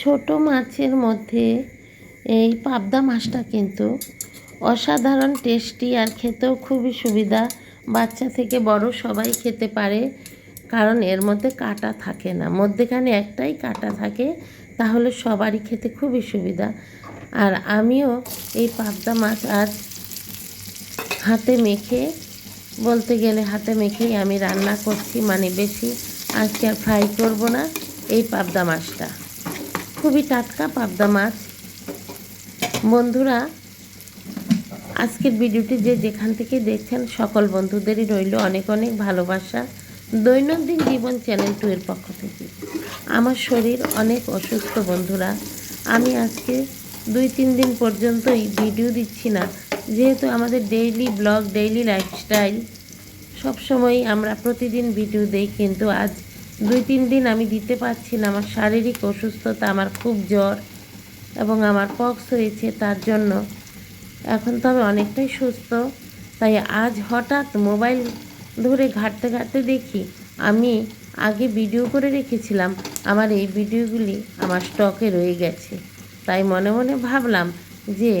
ছোট মাছের মধ্যে এই পাবদা মাছটা কিন্তু অসাধারণ টেস্টি আর খেতেও খুবই সুবিধা। বাচ্চা থেকে বড় সবাই খেতে পারে, কারণ এর মধ্যে কাটা থাকে না। মধ্যেখানে একটাই কাটা থাকে, তাহলে সবারই খেতে খুবই সুবিধা। আর আমিও এই পাবদা মাছ আজ হাতে মেখে, বলতে গেলে হাতে মেখেই আমি রান্না করছি মানে বেশি আজকে আর ফ্রাই করব না, এই পাবদা মাছটা। খুবই টাটকা পাবদা মাছ। বন্ধুরা, আজকের ভিডিওটি যে যেখান থেকে দেখছেন, সকল বন্ধুদেরই রইল অনেক অনেক ভালোবাসা। দৈনন্দিন জীবন চ্যানেল টু এর পক্ষ থেকে। আমার শরীর অনেক অসুস্থ বন্ধুরা। আমি আজকে দুই তিন দিন পর্যন্তই ভিডিও দিচ্ছি না। যেহেতু আমাদের ডেইলি ব্লগ, ডেইলি লাইফস্টাইল, সবসময়ই আমরা প্রতিদিন ভিডিও দেই, কিন্তু আজ দুই, তিন দিন আমি দিতে পারছি না। আমার শারীরিক অসুস্থতা, আমার খুব জ্বর এবং আমার পক্স হয়েছে তার জন্য। এখন তো আমি অনেকটাই সুস্থ। তাই আজ হঠাৎ মোবাইল ধরে ঘাঁটতে ঘাঁটতে দেখি, আমি আগে ভিডিও করে রেখেছিলাম। আমার এই ভিডিওগুলি আমার স্টকে রয়ে গেছে। তাই মনে মনে ভাবলাম যে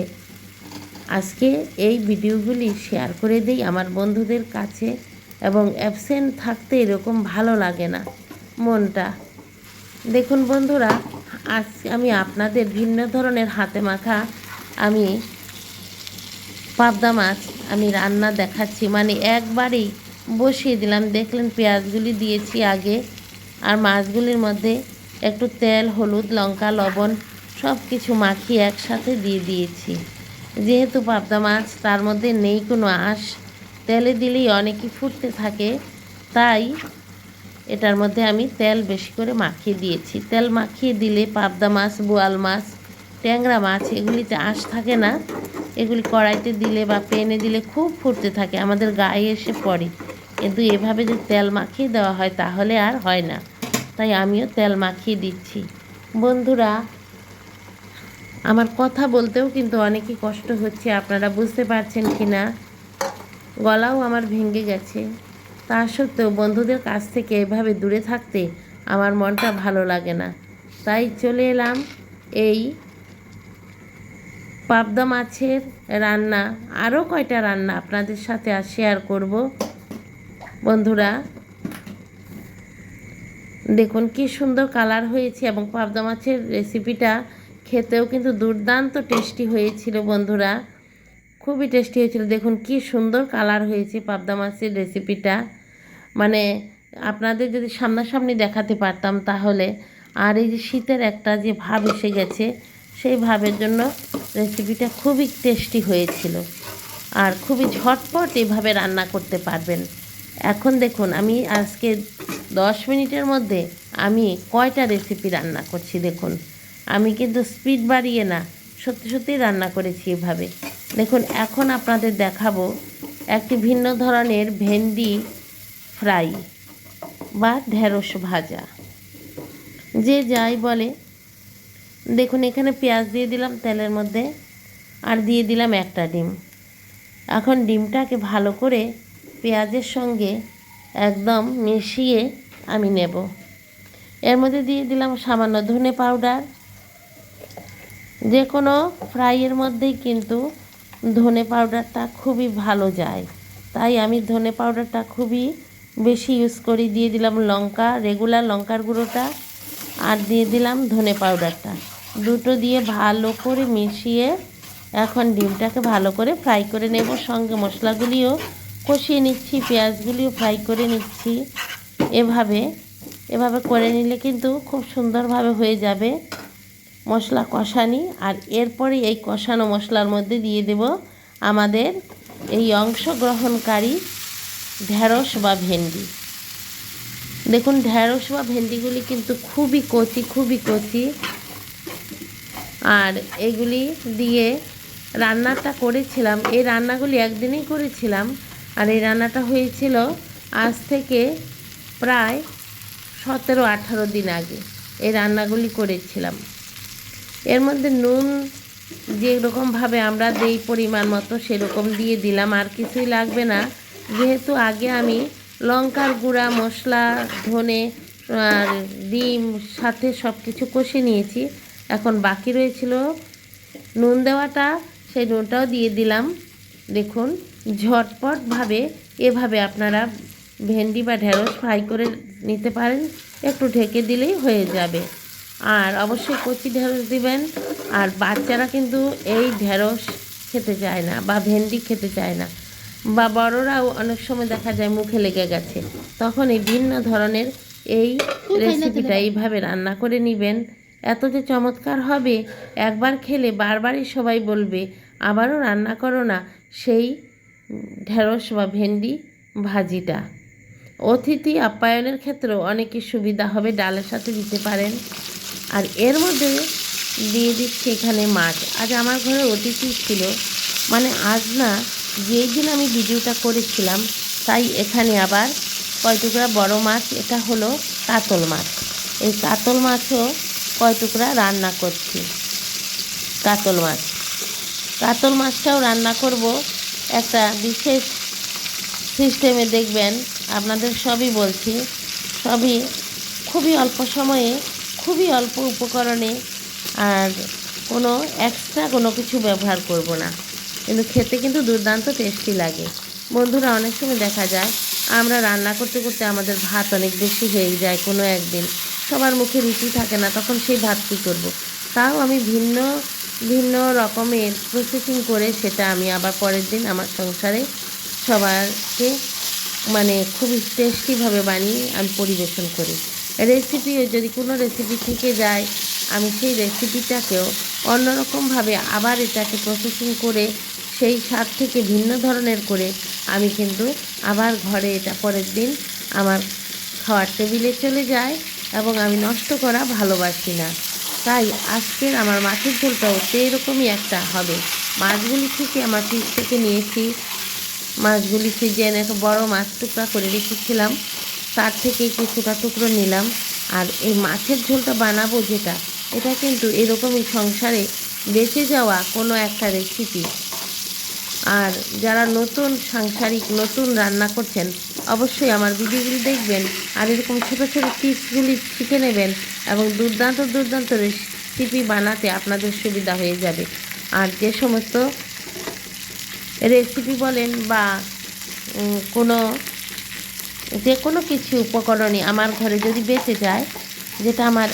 আজকে এই ভিডিওগুলি শেয়ার করে দিই আমার বন্ধুদের কাছে এবং অ্যাবসেন্ট থাকতে এরকম ভালো লাগে না। মনটা। দেখুন বন্ধুরা আজ আমি আপনাদের ভিন্ন ধরনের হাতে মাখা আমি পাবদা মাছ আমি রান্না দেখাচ্ছি। মানে একবারেই বসিয়ে দিলাম। দেখলেন পেঁয়াজগুলি দিয়েছি আগে, আর মাছগুলির মধ্যে একটু তেল, হলুদ, লঙ্কা, লবণ সব কিছু মাখিয়ে একসাথে দিয়ে দিয়েছি। যেহেতু পাবদা মাছ, তার মধ্যে নেই কোনো আঁশ। তেলে দিলেই অনেকই ফুটতে থাকে। তাই এটার মধ্যে আমি তেল বেশি করে মাখিয়ে দিয়েছি। তেল মাখিয়ে দিলে পাবদা মাছ, বোয়াল মাছ, ট্যাংরা মাছ এগুলিতে আঁশ থাকে না। এগুলি কড়াইতে দিলে বা পেনে দিলে খুব ফুটতে থাকে, আমাদের গায়ে এসে পড়ে। কিন্তু এভাবে যে তেল মাখিয়ে দেওয়া হয় তাহলে আর হয় না। তাই আমিও তেল মাখিয়ে দিচ্ছি। বন্ধুরা, আমার কথা বলতেও কিন্তু অনেকই কষ্ট হচ্ছে, আপনারা বুঝতে পারছেন কি না গলাও আমার ভেঙে গেছে। তা সত্ত্বেও বন্ধুদের কাছ থেকে এভাবে দূরে থাকতে আমার মনটা ভালো লাগে না। তাই চলে এলাম এই পাবদা মাছের রান্না। আরও কয়টা রান্না আপনাদের সাথে আর শেয়ার করব। বন্ধুরা, দেখুন কি সুন্দর কালার হয়েছে এবং পাবদা মাছের রেসিপিটা খেতেও কিন্তু দুর্দান্ত টেস্টি হয়েছিল বন্ধুরা। খুবই টেস্টি হয়েছিল। দেখুন কি সুন্দর কালার হয়েছে পাবদা মাছের রেসিপিটা মানে আপনাদের যদি সামনাসামনি দেখাতে পারতাম তাহলে, আর এই যে শীতের একটা যে ভাব এসে গেছে, সেই ভাবের জন্য রেসিপিটা খুবই টেস্টি হয়েছিল। আর খুবই ঝটপট এভাবে রান্না করতে পারবেন। এখন দেখুন, আমি আজকে দশ মিনিটের মধ্যে আমি কয়টা রেসিপি রান্না করছি দেখুন। আমি কিন্তু স্পিড বাড়িয়ে না, সত্যি সত্যি রান্না করেছি এভাবে। দেখুন, এখন আপনাদের দেখাবো একটি ভিন্ন ধরনের ভেন্ডি ফ্রাই বা ঢেঁড়স ভাজা। যে যাই বলে। দেখুন, এখানে পেঁয়াজ দিয়ে দিলাম, তেলের মধ্যে, আর দিয়ে দিলাম একটা ডিম। এখন ডিমটাকে ভালো করে পেঁয়াজের সঙ্গে একদম মিশিয়ে আমি নেব। এর মধ্যে দিয়ে দিলাম সামান্য ধনে পাউডার। যে কোনো ফ্রাইয়ের মধ্যেই কিন্তু ধনে পাউডারটা খুবই ভালো যায়। তাই আমি ধনে পাউডারটা খুবই বেশি ইউজ করি, দিয়ে দিলাম লঙ্কা রেগুলার লঙ্কার গুঁড়োটা, আর দিয়ে দিলাম ধনে পাউডারটা দুটো দিয়ে ভালো করে মিশিয়ে এখন ডিমটাকে ভালো করে ফ্রাই করে নেব। সঙ্গে মশলাগুলিও কষিয়ে নিচ্ছি, পেঁয়াজগুলিও ফ্রাই করে নিচ্ছি। এভাবে এভাবে করে নিলে কিন্তু খুব সুন্দরভাবে হয়ে যাবে। মশলা কষানি, আর এরপরে এই কষানো মশলার মধ্যে দিয়ে দেব আমাদের এই অংশগ্রহণকারী ঢ্যাঁড়স বা ভেন্ডি। দেখুন ঢ্যাঁড়স বা ভেন্ডিগুলি কিন্তু খুবই কচি খুবই কচি। আর এগুলি দিয়ে রান্নাটা করেছিলাম। এই রান্নাগুলি একদিনেই করেছিলাম। আর এই রান্নাটা হয়েছিল আজ থেকে প্রায় সতেরো, আঠারো দিন আগে এই রান্নাগুলি করেছিলাম। এর মধ্যে নুন যেরকমভাবে আমরা দেই পরিমাণ মতো সেরকম দিয়ে দিলাম। আর কিছুই লাগবে না। যেহেতু আগে আমি লঙ্কার গুঁড়া, মশলা, ধনে আর ডিম সাথে সব কিছু কষে নিয়েছি। এখন বাকি রয়েছিল নুন দেওয়াটা, সেই নুনটাও দিয়ে দিলাম। দেখুন, ঝটপটভাবে এভাবে আপনারা ভেন্ডি বা ঢেঁড়স ফ্রাই করে নিতে পারেন। একটু ঢেকে দিলেই হয়ে যাবে। আর অবশ্যই কচি ঢেঁড়স দিবেন। আর বাচ্চারা কিন্তু এই ঢেঁড়স খেতে চায় না বা ভেন্ডি খেতে চায় না। বা বড়রাও অনেক সময় দেখা যায় মুখে লেগে গেছে। তখন এই ভিন্ন ধরনের এই রেসিপিটা এইভাবে রান্না করে নেবেন। এত যে চমৎকার হবে একবার খেলে বারবারই সবাই বলবে আবারও রান্না করো না। সেই ঢেঁড়স বা ভেন্ডি ভাজিটা। অতিথি আপ্যায়নের ক্ষেত্রেও অনেকই সুবিধা হবে ডালের সাথে দিতে পারেন। আর এর মধ্যে দিয়ে দিচ্ছি এখানে মাছ। আজ আমার ঘরে অতিথি ছিল। মানে আজ না যেই দিন আমি ভিডিওটা করেছিলাম, তাই এখানে আবার কয় টুকরা বড়ো মাছ, এটা হলো কাতল মাছ। এই কাতল মাছও কয় টুকরা রান্না করছি, কাতল মাছ। কাতল মাছটাও রান্না করব। একটা বিশেষ সিস্টেমে দেখবেন, আপনাদের সবই বলছি, সবই খুবই অল্প সময়ে, খুবই অল্প উপকরণে আর কোনো এক্সট্রা কোনো কিছু ব্যবহার করব না। কিন্তু খেতে কিন্তু দুর্দান্ত টেস্টি লাগে। বন্ধুরা, অনেক সময় দেখা যায়, আমরা রান্না করতে করতে আমাদের ভাত অনেক বেশি হয়ে যায় কোনো একদিন। সবার মুখে রুচি থাকে না, তখন সেই ভাত কী করব? তাও আমি ভিন্ন ভিন্ন রকমের প্রসেসিং করে সেটা আমি আবার পরের দিন আমার সংসারে সবারকে মানে খুবই টেস্টিভাবে বানিয়ে আমি পরিবেশন করি। রেসিপি যদি কোনো রেসিপি থেকে যায় আমি সেই রেসিপিটাকেও অন্যরকমভাবে আবার এটাকে প্রসেসিং করে সেই স্বাদ থেকে ভিন্ন ধরনের করে আমি কিন্তু আবার ঘরে এটা পরের দিন আমার খাওয়ার টেবিলে চলে যায় এবং আমি নষ্ট করা ভালোবাসি না। তাই আজকের আমার মাছের ঝোলটাও সেই রকমই একটা হবে। মাছগুলি থেকে আমার ফ্রিজ থেকে নিয়েছি। মাছগুলি ফ্রিজে এনে একটা বড়ো মাছ টুকরা করে রেখেছিলাম। তার থেকে কিছুটা টুকরো নিলাম। আর এই মাছের ঝোলটা বানাবো যেটা এটা কিন্তু এরকমই সংসারে বেঁচে যাওয়া কোনো একটা রেসিপি আর যারা নতুন সাংসারিক, নতুন রান্না করছেন, অবশ্যই আমার ভিডিওগুলি দেখবেন আর এরকম ছোটো ছোটো টিপসগুলি শিখে নেবেন এবং দুর্দান্ত দুর্দান্ত রেসিপি বানাতে আপনাদের সুবিধা হয়ে যাবে। আর যে সমস্ত রেসিপি বলেন বা কোনো, যে কোনো কিছু উপকরণই আমার ঘরে যদি বেঁচে যায়, যেটা আমার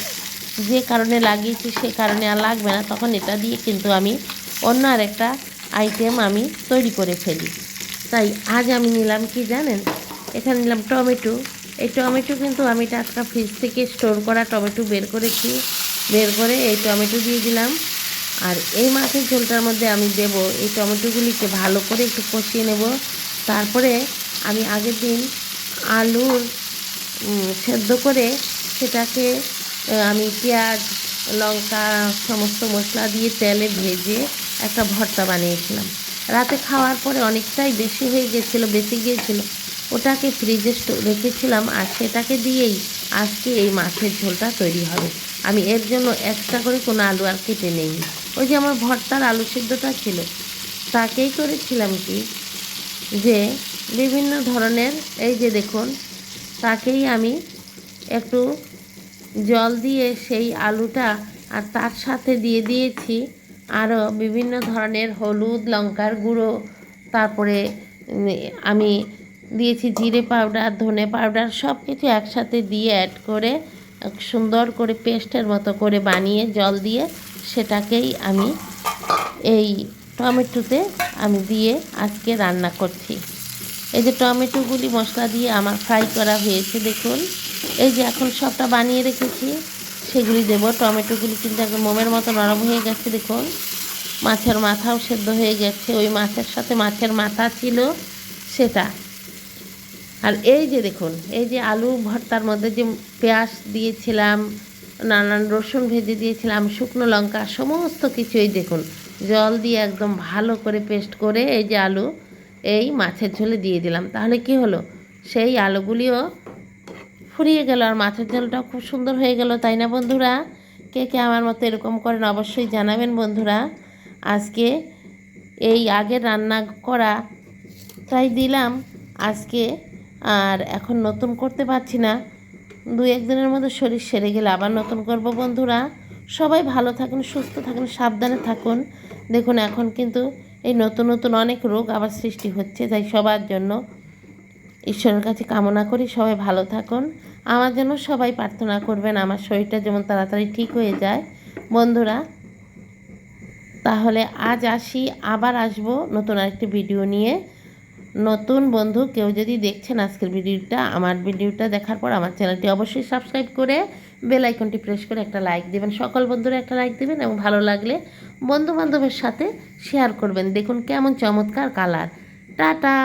যে কারণে লাগিয়েছি, সে কারণে আর লাগবে না। তখন এটা দিয়ে কিন্তু আমি অন্য আর একটা আইটেম আমি তৈরি করে ফেলি। তাই আজ আমি নিলাম কি জানেন? এখানে নিলাম টমেটো। এই টমেটো কিন্তু আমি টাটকা ফ্রিজ থেকে স্টোর করা টমেটো বের করেছি। বের করে এই টমেটো দিয়ে দিলাম। আর এই মাছের ঝোলটার মধ্যে আমি দেব এই টমেটোগুলিকে ভালো করে একটু কষিয়ে নেব। তারপরে আমি আগের দিন আলুর সেদ্ধ করে সেটাকে আমি পেঁয়াজ, লঙ্কা, সমস্ত মশলা দিয়ে তেলে ভেজে একটা ভর্তা বানিয়েছিলাম। রাতে খাওয়ার পরে অনেকটাই বেশি হয়ে গেছিল, বেঁচে গিয়েছিল। ওটাকে ফ্রিজে রেখেছিলাম আর সেটাকে দিয়েই আজকে এই মাছের ঝোলটা তৈরি হবে। আমি এর জন্য এক্সট্রা করে কোনো আলু আর কেটে নেইনি। ওই যে আমার ভর্তার আলু সিদ্ধটা ছিল, তাকেই করেছিলাম কি যে বিভিন্ন ধরনের, এই যে দেখুন, তাকেই আমি একটু জল দিয়ে সেই আলুটা আর তার সাথে দিয়ে দিয়েছি আরও বিভিন্ন ধরনের হলুদ, লঙ্কার গুঁড়ো, তারপরে আমি দিয়েছি জিরে পাউডার, ধনে পাউডার সব কিছু একসাথে দিয়ে অ্যাড করে, সুন্দর করে পেস্টের মতো করে বানিয়ে জল দিয়ে সেটাকেই আমি এই টমেটোতে আমি দিয়ে আজকে রান্না করছি। এই যে টমেটোগুলি মশলা দিয়ে আমার ফ্রাই করা হয়েছে, দেখুন। এই যে এখন সবটা বানিয়ে রেখেছি, সেগুলি দেব। টমেটোগুলি কিন্তু একদম মোমের মতো নরম হয়ে গেছে, দেখুন। মাছের মাথাও সেদ্ধ হয়ে গেছে। ওই মাছের সাথে মাছের মাথা ছিল সেটা। আর এই যে দেখুন, এই যে আলু ভর্তার মধ্যে যে পেঁয়াজ দিয়েছিলাম, নানান রসুন ভেজে দিয়েছিলাম, শুকনো লঙ্কা, সমস্ত কিছুই দেখুন, জল দিয়ে একদম ভালো করে পেস্ট করে এই যে আলু, এই মাছের ঝোলে দিয়ে দিলাম। তাহলে কি হলো? সেই আলুগুলিও ফুরিয়ে গেল আর মাছের ঝোলটাও খুব সুন্দর হয়ে গেল, তাই না বন্ধুরা? কে কে আমার মতো এরকম করেন অবশ্যই জানাবেন বন্ধুরা। আজকে এই আগের রান্না করা তাই দিলাম, আজকে আর এখন নতুন করতে পারছি না। দু একদিনের মধ্যে শরীর সেরে গেলে আবার নতুন করব বন্ধুরা। সবাই ভালো থাকুন, সুস্থ থাকুন, সাবধানে থাকুন। দেখুন, এখন কিন্তু এই নতুন নতুন অনেক রোগ আবার সৃষ্টি হচ্ছে, তাই সবার জন্য ঈশ্বরের কাছে কামনা করি, সবাই ভালো থাকুন। আমার জন্য সবাই প্রার্থনা করবেন, আমার শরীরটা যেমন তাড়াতাড়ি ঠিক হয়ে যায়। বন্ধুরা, তাহলে আজ আসি, আবার আসব নতুন আরেকটি ভিডিও নিয়ে। নতুন বন্ধু কেউ যদি দেখছেন আজকের ভিডিওটা, আমার ভিডিওটা দেখার পর আমার চ্যানেলটি অবশ্যই সাবস্ক্রাইব করে বেল আইকনটি প্রেস করে একটা লাইক দেবেন, সকল বন্ধুরা একটা লাইক দেবেন এবং ভালো লাগলে বন্ধু বান্ধবের সাথে শেয়ার করবেন। দেখুন কেমন চমৎকার কালার। টাটা!